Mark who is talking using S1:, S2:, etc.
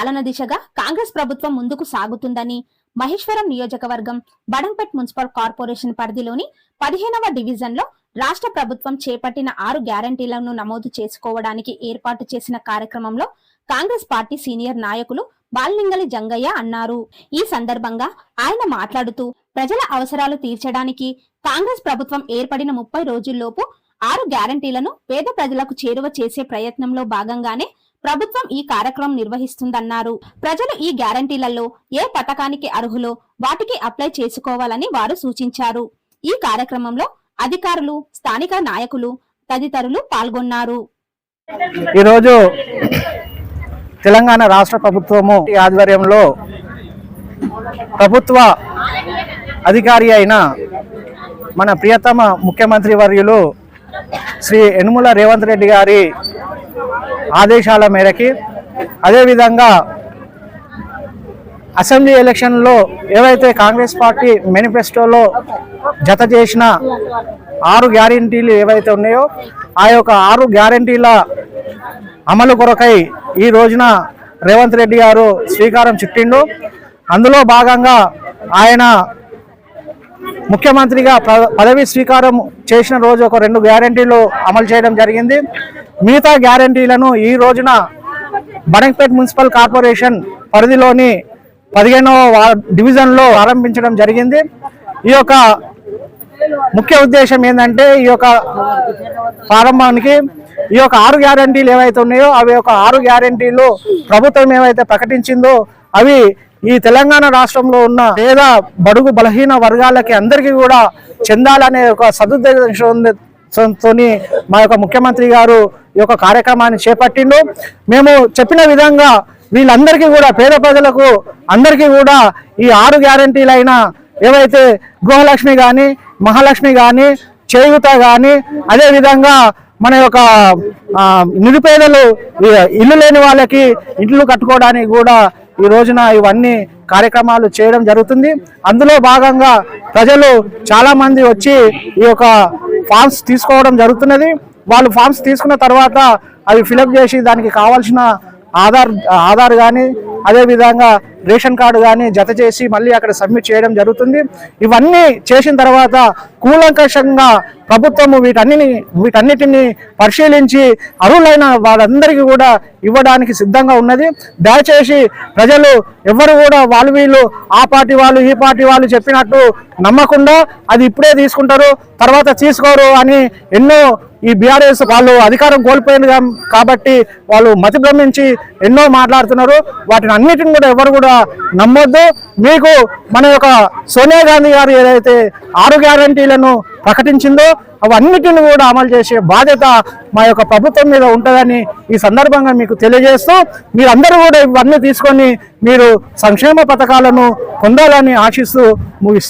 S1: పాలన దిశగా కాంగ్రెస్ ప్రభుత్వం ముందుకు సాగుతుందని మహేశ్వరం నియోజకవర్గం బడంపేట్ మున్సిపల్ కార్పొరేషన్ పరిధిలోని పదిహేనవ డివిజన్లో రాష్ట్ర ప్రభుత్వం చేపట్టిన ఆరు గ్యారంటీలను నమోదు చేసుకోవడానికి ఏర్పాటు చేసిన కార్యక్రమంలో కాంగ్రెస్ పార్టీ సీనియర్ నాయకులు బాలింగలి జంగయ్య అన్నారు. ఈ సందర్భంగా ఆయన మాట్లాడుతూ ప్రజల అవసరాలు తీర్చడానికి కాంగ్రెస్ ప్రభుత్వం ఏర్పడిన ముప్పై రోజుల్లోపు ఆరు గ్యారంటీలను పేద ప్రజలకు చేరువ చేసే ప్రయత్నంలో భాగంగానే ప్రభుత్వం ఈ కార్యక్రమం నిర్వహిస్తుందన్నారు. ప్రజలు ఈ గ్యారంటీలలో ఏ పథకానికి అర్హులో వాటికి అప్లై చేసుకోవాలని వారు సూచించారు. ఈ కార్యక్రమంలో అధికారులు స్థానిక నాయకులు తదితరులు పాల్గొన్నారు.
S2: ఈరోజు తెలంగాణ రాష్ట్ర ప్రభుత్వము ఈ ఆధ్వర్యంలో ప్రభుత్వ అధికారి అయిన మన ప్రియతమ ముఖ్యమంత్రి వర్యులు శ్రీ యనుమల రేవంత్ రెడ్డి గారి ఆదేశాల మేరకి అదేవిధంగా అసెంబ్లీ ఎలక్షన్లో ఏవైతే కాంగ్రెస్ పార్టీ మేనిఫెస్టోలో జత చేసిన ఆరు గ్యారంటీలు ఏవైతే ఉన్నాయో ఆ యొక్క ఆరు గ్యారంటీల అమలు కొరకై ఈ రోజున రేవంత్ రెడ్డి గారు శ్రీకారం చుట్టిండు. అందులో భాగంగా ఆయన ముఖ్యమంత్రిగా పదవి స్వీకారం చేసిన రోజు ఒక రెండు గ్యారంటీలు అమలు చేయడం జరిగింది. మిగతా గ్యారంటీలను ఈ రోజున బడంపేట్ మున్సిపల్ కార్పొరేషన్ పరిధిలోని పదిహేనవ డివిజన్లో ఆరంభించడం జరిగింది. ఈ యొక్క ముఖ్య ఉద్దేశం ఏంటంటే ఈ యొక్క ప్రారంభానికి ఈ యొక్క ఆరు గ్యారంటీలు ఏవైతే ఉన్నాయో అవి యొక్క ఆరు గ్యారంటీలు ప్రభుత్వం ఏవైతే ప్రకటించిందో అవి ఈ తెలంగాణ రాష్ట్రంలో ఉన్న పేద బడుగు బలహీన వర్గాలకి అందరికీ కూడా చెందాలనే ఒక తోని మా యొక్క ముఖ్యమంత్రి గారు ఈ యొక్క కార్యక్రమాన్ని చేపట్టిండు. మేము చెప్పిన విధంగా వీళ్ళందరికీ కూడా పేద ప్రజలకు అందరికీ కూడా ఈ ఆరు గ్యారంటీలైన ఏవైతే గృహలక్ష్మి కానీ మహాలక్ష్మి కానీ చేయూత కానీ అదేవిధంగా మన యొక్క నిరుపేదలు ఇల్లు లేని వాళ్ళకి ఇల్లు కట్టుకోవడానికి కూడా ఈ రోజున ఇవన్నీ కార్యక్రమాలు చేయడం జరుగుతుంది. అందులో భాగంగా ప్రజలు చాలామంది వచ్చి ఈ యొక్క ఫామ్స్ తీసుకోవడం జరుగుతున్నది. వాళ్ళు ఫామ్స్ తీసుకున్న తర్వాత అవి ఫిలప్ చేసి దానికి కావాల్సిన ఆధార్ ఆధార్ కానీ అదేవిధంగా రేషన్ కార్డు కానీ జత చేసి మళ్ళీ అక్కడ సబ్మిట్ చేయడం జరుగుతుంది. ఇవన్నీ చేసిన తర్వాత కూలంకషంగా ప్రభుత్వము వీటన్నిని వీటన్నిటిని పరిశీలించి అర్హులైన వాళ్ళందరికీ కూడా ఇవ్వడానికి సిద్ధంగా ఉన్నది. దయచేసి ప్రజలు ఎవరు కూడా వాళ్ళు వీళ్ళు ఆ పార్టీ వాళ్ళు ఈ పార్టీ వాళ్ళు చెప్పినట్టు నమ్మకుండా అది ఇప్పుడే తీసుకుంటారు. తర్వాత తీసుకోరు అని ఎన్నో ఈ బీఆర్ఎస్ వాళ్ళు అధికారం కోల్పోయింది కాబట్టి వాళ్ళు మతి భ్రమించి ఎన్నో మాట్లాడుతున్నారు. వాటిని అన్నిటిని కూడా ఎవరు కూడా కూడా నమ్మొద్దు. మీకు మన యొక్క సోనియా గాంధీ గారు ఏదైతే ఆరు గ్యారంటీలను ప్రకటించిందో అవన్నిటిని కూడా అమలు చేసే బాధ్యత మా యొక్క ప్రభుత్వం మీద ఉంటుందని ఈ సందర్భంగా మీకు తెలియజేస్తూ మీరందరూ కూడా ఇవన్నీ తీసుకొని మీరు సంక్షేమ పథకాలను పొందాలని ఆశిస్తూ ముగిస్తూ